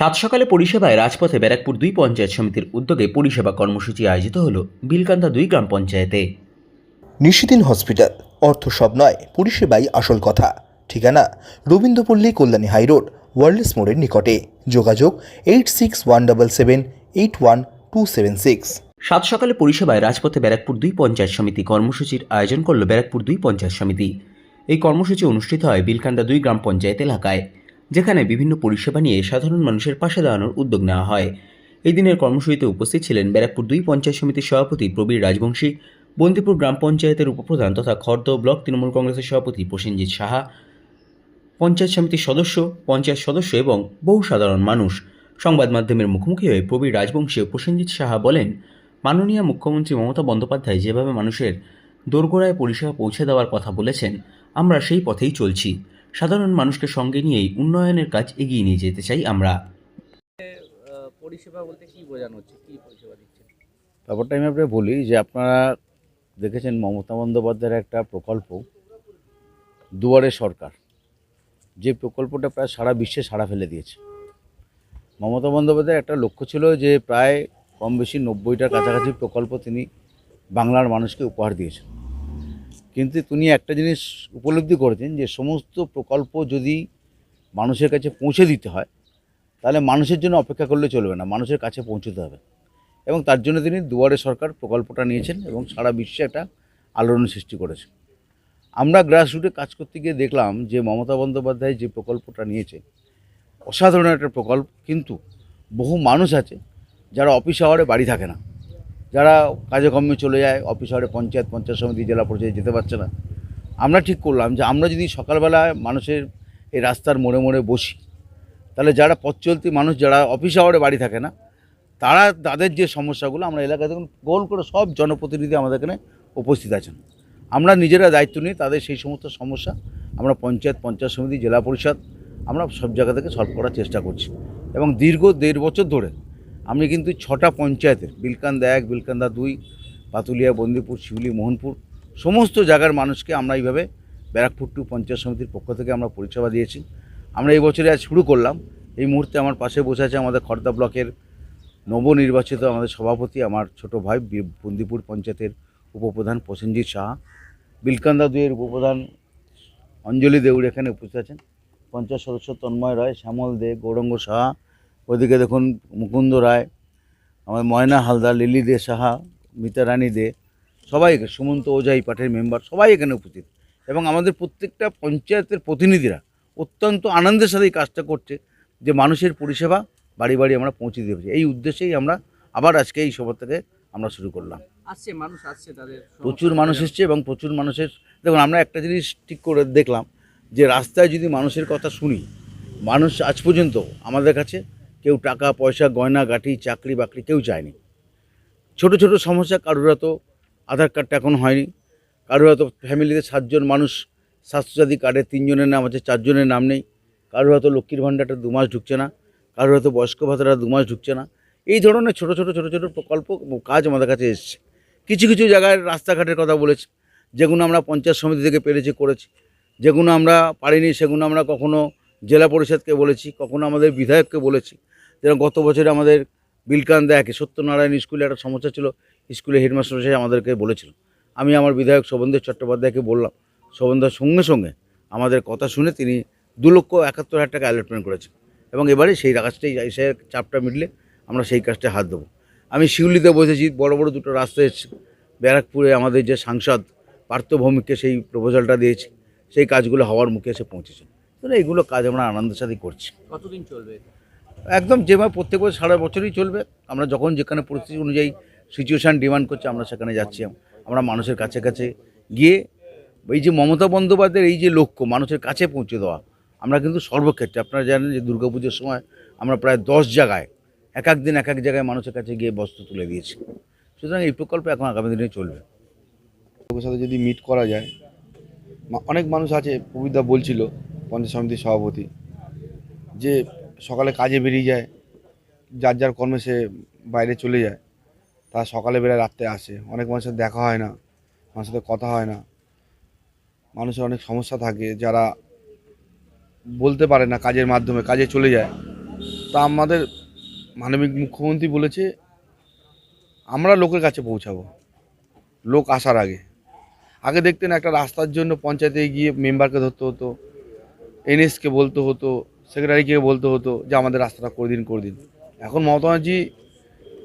সাত সকালে পরিষেবায় রাজপথে ব্যারাকপুর দুই পঞ্চায়েত সমিতির উদ্যোগে পরিষেবা কর্মসূচি আয়োজিত হল বিলকান্দা দুই গ্রাম পঞ্চায়েতে। নিশিদিন হসপিটাল অর্থ সব নয় পরিষেবাই আসল কথা। ঠিকানা রবীন্দ্রপল্লী কল্যাণী হাইরোড ওয়ার্ল্ডস মোড়ের নিকটে। যোগাযোগ eight six one double seven eight one two seven six. সাত সকালে পরিষেবায় রাজপথে ব্যারাকপুর দুই পঞ্চায়েত সমিতি কর্মসূচির আয়োজন করল ব্যারাকপুর দুই পঞ্চায়েত সমিতি। এই কর্মসূচি অনুষ্ঠিত হয় বিলকান্দা দুই গ্রাম পঞ্চায়েত এলাকায়। যেখানে বিভিন্ন পরিষেবা নিয়ে সাধারণ মানুষের পাশে দাঁড়ানোর উদ্যোগ নেওয়া হয়। এই দিনের কর্মসূচিতে উপস্থিত ছিলেন ব্যারাকপুর দুই পঞ্চায়েত সমিতির সভাপতি প্রবীর রাজবংশী, বন্দিপুর গ্রাম পঞ্চায়েতের উপপ্রধান তথা খর্দ ব্লক তৃণমূল কংগ্রেসের সভাপতি প্রসেনজিৎ সাহা, পঞ্চায়েত সমিতির সদস্য, পঞ্চায়েত সদস্য এবং বহু সাধারণ মানুষ। সংবাদ মাধ্যমের মুখোমুখি হয়ে প্রবীর রাজবংশী ও প্রসেনজিৎ সাহা বলেন, মাননীয় মুখ্যমন্ত্রী মমতা বন্দ্যোপাধ্যায় যেভাবে মানুষের দোরগোড়ায় পরিষেবা পৌঁছে দেওয়ার কথা বলেছেন, আমরা সেই পথেই চলছি। সাধারণ মানুষকে সঙ্গে নিয়েই উন্নয়নের কাজ এগিয়ে নিয়ে যেতে চাই আমরা। পরিষেবা বলতে কি বোঝানো হচ্ছে? কি পরিষেবা দিচ্ছেন? ব্যাপারটা আমি আপনাকে বলি যে আপনারা দেখেছেন মমতা বন্দ্যোপাধ্যায়ের একটা প্রকল্প দুয়ারে সরকার। যে প্রকল্পটা প্রায় সারা বিশ্বে সাড়া ফেলে দিয়েছে। মমতা বন্দ্যোপাধ্যায়ের একটা লক্ষ্য ছিল যে প্রায় কম বেশি নব্বইটার কাছাকাছি প্রকল্প তিনি বাংলার মানুষকে উপহার দিয়েছেন। কিন্তু তিনি একটা জিনিস উপলব্ধি করেছেন যে সমস্ত প্রকল্প যদি মানুষের কাছে পৌঁছে দিতে হয়, তাহলে মানুষের জন্য অপেক্ষা করলে চলবে না, মানুষের কাছে পৌঁছতে হবে। এবং তার জন্য তিনি দুয়ারে সরকার প্রকল্পটা নিয়েছেন এবং সারা বিশ্বে একটা আলোড়ন সৃষ্টি করেছেন আমরা গ্রাসরুটে কাজ করতে গিয়ে দেখলাম যে মমতা বন্দ্যোপাধ্যায় যে প্রকল্পটা নিয়েছে, অসাধারণ একটা প্রকল্প, কিন্তু বহু মানুষ আছে যারা অফিস আওয়ারে বাড়ি থাকে না। যারা কাজে কর্মে চলে যায় অফিস আওয়ারে পঞ্চায়েত পঞ্চায়েত সমিতি, জেলা পরিষদে যেতে পারছে না। আমরা ঠিক করলাম যে আমরা যদি সকালবেলায় মানুষের এই রাস্তার মোড়ে মোড়ে বসি, তাহলে যারা পথ চলতি মানুষ, যারা অফিস আওয়ারে বাড়ি থাকে না, তারা, তাদের যে সমস্যাগুলো, আমরা এলাকায় দেখুন, গোল করে সব জনপ্রতিনিধি আমাদের এখানে উপস্থিত আছেন। আমরা নিজেরা দায়িত্ব নিই, তাদের সেই সমস্ত সমস্যা আমরা পঞ্চায়েত পঞ্চায়েত সমিতি, জেলা পরিষদ, আমরা সব জায়গা থেকে সলভ করার চেষ্টা করছি। এবং দীর্ঘ দেড় বছর ধরে আমি কিন্তু ছটা পঞ্চায়েতের বিলকান্দা এক, বিলকান্দা দুই, পাতুলিয়া, বন্দিপুর, শিউলি, মোহনপুর, সমস্ত জায়গার মানুষকে আমরা এইভাবে ব্যারাকপুর টু পঞ্চায়েত সমিতির পক্ষ থেকে আমরা পরিষেবা দিয়েছি। আমরা এই বছরে আজ শুরু করলাম। এই মুহূর্তে আমার পাশে বসে আছে আমাদের খর্দা ব্লকের নবনির্বাচিত আমাদের সভাপতি, আমার ছোট ভাই বন্দিপুর পঞ্চায়েতের উপপ্রধান প্রসেনজিৎ সাহা। বিলকান্দা দুইয়ের উপপ্রধান অঞ্জলি দেউড় এখানে উপস্থিত আছেন। পঞ্চায়েত সদস্য তন্ময় রায়, শ্যামল দে, গৌরঙ্গ সাহা ওইদিকে দেখুন মুকুন্দ রায় আমার ময়না হালদার লিলি দে সাহা মিতা রানী দে সবাই এখানে- সুমন্ত ওজাই পাঠের মেম্বার সবাই এখানে উপস্থিত। এবং আমাদের প্রত্যেকটা পঞ্চায়েতের প্রতিনিধিরা অত্যন্ত আনন্দের সাথে এই কাজটা করছে যে মানুষের পরিষেবা বাড়ি বাড়ি আমরা পৌঁছে দিতে পারছি। এই উদ্দেশ্যেই আমরা আবার আজকে এই সভা থেকে আমরা শুরু করলাম। আসছে মানুষ আসছে তাদের প্রচুর মানুষ এসছে এবং প্রচুর মানুষের দেখুন আমরা একটা জিনিস ঠিক করে দেখলাম যে রাস্তায় যদি মানুষের কথা শুনি মানুষ আজ পর্যন্ত আমাদের কাছে কেউ টাকা, পয়সা, গয়না, গাঠি, চাকরি বাকরি কেউ চায়নি। ছোট ছোট সমস্যা কারোর হয়তো আধার কার্ডটা এখন হয়নি। কারোর হয়তো ফ্যামিলিতে সাতজন মানুষ, স্বাস্থ্যসাথী কার্ডে তিনজনের নাম আছে, চারজনের নাম নেই। কারোর হয়তো লক্ষ্মীর ভাণ্ডারটা দু মাস ঢুকছে না। কারোর হয়তো বয়স্ক ভাতাটা দু মাস ঢুকছে না। এই ধরনের ছোট ছোট ছোট ছোট প্রকল্প কাজ আমাদের কাছে এসছে। কিছু কিছু জায়গায় রাস্তাঘাটের কথা বলেছি। যেগুলো আমরা পঞ্চায়েত সমিতি থেকে পেরেছি, করেছি। যেগুলো আমরা পারিনি, সেগুলো আমরা কখনো জেলা পরিষদকে বলেছি, কখনো আমাদের বিধায়ককে বলেছি যেরকম গত বছরে আমাদের বিলকান্দা একে সত্যনারায়ণ স্কুলে একটা সমস্যা ছিল স্কুলে হেডমাস্টার এসে আমাদেরকে বলেছিল। আমি আমার বিধায়ক শোভনদেব চট্টোপাধ্যায়কে বললাম শোভনদার সঙ্গে সঙ্গে আমাদের কথা শুনে তিনি দু লক্ষ একাত্তর হাজার টাকা অ্যালটমেন্ট করেছেন এবং এবারে সেই কাজটাই এসে চাপটা মিটলে আমরা সেই কাজটায় হাত দেবো আমি শিউলিতে বসেছি, বড় বড় দুটো রাস্তা এসছে, ব্যারাকপুরে আমাদের যে সাংসদ পার্থ ভৌমিককে সেই প্রপোজালটা দিয়েছি, সেই কাজগুলো হওয়ার মুখে এসে পৌঁছেছে। এইগুলো কাজ আমরা আনন্দের সাথেই করছি। কতদিন চলবে একদম যেভাবে প্রত্যেক বছর সারা বছরই চলবে। আমরা যখন যেখানে পরিস্থিতি অনুযায়ী সিচুয়েশান ডিমান্ড করছে আমরা সেখানে যাচ্ছি। আমরা মানুষের কাছে কাছে গিয়ে এই যে মমতা বন্দ্যোপাধ্যায়ের এই যে লক্ষ্য মানুষের কাছে পৌঁছে দেওয়া আমরা কিন্তু সর্বক্ষেত্রে আপনারা জানেন যে দুর্গাপুজোর সময় আমরা প্রায় দশ জায়গায় এক এক দিন এক এক জায়গায় মানুষের কাছে গিয়ে বস্ত্র তুলে দিয়েছি। সুতরাং এই প্রকল্প এখন আগামী দিনে চলবে। লোকের সাথে যদি মিট করা যায় অনেক মানুষ আছে প্রবীরদা বলছিল পঞ্চায়েত সমিতির সভাপতি, যে সকালে কাজে বেরিয়ে যায়, যার যার কর্মে সে বাইরে চলে যায়, তার সকালে বেলায় রাত্রে আসে। অনেক মানুষের দেখা হয় না, মানুষের সাথে কথা হয় না। মানুষের অনেক সমস্যা থাকে, যারা বলতে পারে না কাজের মাধ্যমে, কাজে চলে যায়। তা আমাদের মানবিক মুখ্যমন্ত্রী বলেছে, আমরা লোকের কাছে পৌঁছাবো। লোক আসার আগে। আগে দেখতেন একটা রাস্তার জন্য পঞ্চায়েতে গিয়ে মেম্বারকে ধরতে হতো এনএসকে বলতে হতো, সেক্রেটারিকে বলতে হতো যে আমাদের রাস্তাটা করে দিন করে দিন। এখন মমতা ব্যানার্জি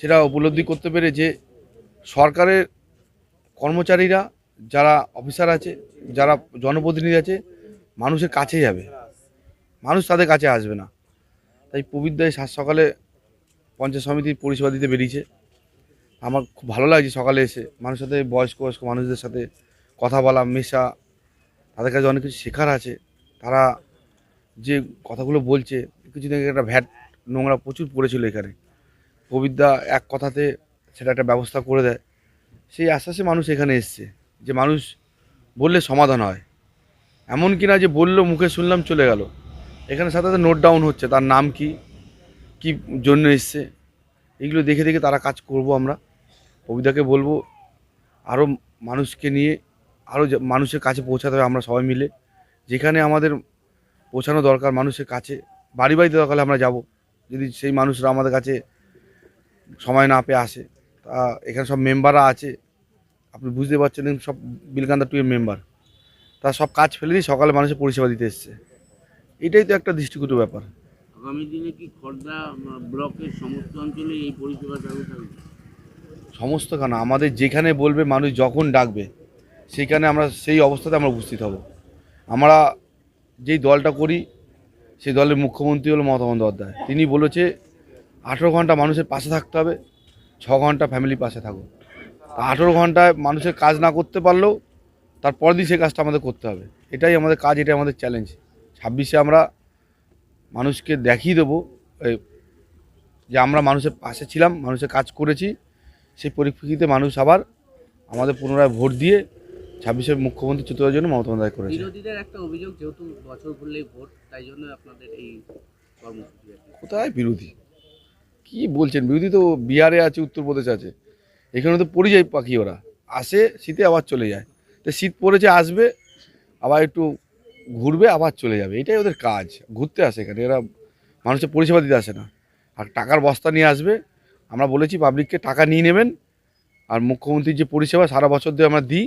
সেটা উপলব্ধি করতে পেরে যে সরকারের কর্মচারীরা, যারা অফিসার আছে, যারা জনপ্রতিনিধি আছে, মানুষের কাছে যাবে। মানুষ তাদের কাছে আসবে না। তাই প্রবীরদায় সাত সকালে পঞ্চায়েত সমিতির পরিষেবা দিতে বেরিয়েছে। আমার খুব ভালো লাগছে সকালে এসে মানুষের সাথে, বয়স্ক বয়স্ক মানুষদের সাথে কথা বলা, মেশা, তাদের কাছে অনেক কিছু শেখার আছে। তারা যে কথাগুলো বলছে, কিছুদিন আগে একটা ভ্যাট নোংরা প্রচুর পড়েছিল এখানে। প্রবীরদা এক কথাতে সেটা একটা ব্যবস্থা করে দেয়। সেই আশ্বাসে মানুষ এখানে এসছে যে মানুষ বললে সমাধান হয়। এমন কি না যে বলল, মুখে শুনলাম চলে গেল। এখানে সাথে সাথে নোট ডাউন হচ্ছে, তার নাম কি কি জন্য এসছে? এগুলো দেখে দেখে তারা কাজ করব আমরা। কবিতাকে বলব আরও মানুষকে নিয়ে আরও মানুষের কাছে পৌঁছাতে হবে আমরা সবাই মিলে। যেখানে আমাদের পৌঁছানো দরকার মানুষের কাছে। বাড়ি বাড়িতে দরকার আমরা যাব। যদি সেই মানুষরা আমাদের কাছে সময় না পেয়ে আসে তা এখানে সব মেম্বাররা আছে। আপনি বুঝতে পারছেন সব বিলকান্দা টুয়ের মেম্বার। তা সব কাজ ফেলে দিয়ে সকালে মানুষের পরিষেবা দিতে এসছে। এটাই তো একটা দৃষ্টিকটু ব্যাপার। আগামী দিনে কি খর্দা ব্লকের সমস্ত অঞ্চলে এই পরিষেবা চালু থাকবে? সমস্ত কেন? আমাদের যেখানে বলবে মানুষ যখন ডাকবে সেইখানে আমরা সেই অবস্থাতে আমরা উপস্থিত হব। আমরা যেই দলটা করি, সেই দলের মুখ্যমন্ত্রী হলো মমতা বন্দ্যোপাধ্যায়। তিনি বলেছে, আঠেরো ঘণ্টা মানুষের পাশে থাকতে হবে, ছ ঘণ্টা ফ্যামিলির পাশে থাকো। তা আঠেরো ঘন্টায় মানুষের কাজ না করতে পারলেও তার তারপর দিন সেই কাজটা আমাদের করতে হবে। এটাই আমাদের কাজ, এটাই আমাদের চ্যালেঞ্জ ছাব্বিশে আমরা মানুষকে দেখিয়ে দেবো যে আমরা মানুষের পাশে ছিলাম, মানুষের কাজ করেছি, সেই পরিপ্রেক্ষিতে মানুষ আবার আমাদের পুনরায় ভোট দিয়ে ছাব্বিশের মুখ্যমন্ত্রী চতুর্থের জন্য মমতা বন্দ্যোপাধ্যায় করেছে। বিরোধীদের একটা অভিযোগ যেহেতু বছর ঘুরলেই ভোট তাই জন্য আপনাদের এই কর্মসূচি কোথায় বিরোধী? কি বলছেন? বিরোধী তো বিহারে আছে উত্তরপ্রদেশে আছে। এখানে তো পরিযায়ী পাখি ওরা। আসে শীতে আবার চলে যায়। তো শীত পড়েছে আসবে আবার একটু ঘুরবে আবার চলে যাবে। এটাই ওদের কাজ। ঘুরতে আসে এখানে। এরা মানুষের পরিষেবা দিতে আসে না। আর টাকার বস্তা নিয়ে আসবে। আমরা বলেছি পাবলিককে টাকা নিয়ে নেবেন। আর মুখ্যমন্ত্রীর যে পরিষেবা সারা বছর ধরে আমরা দিই।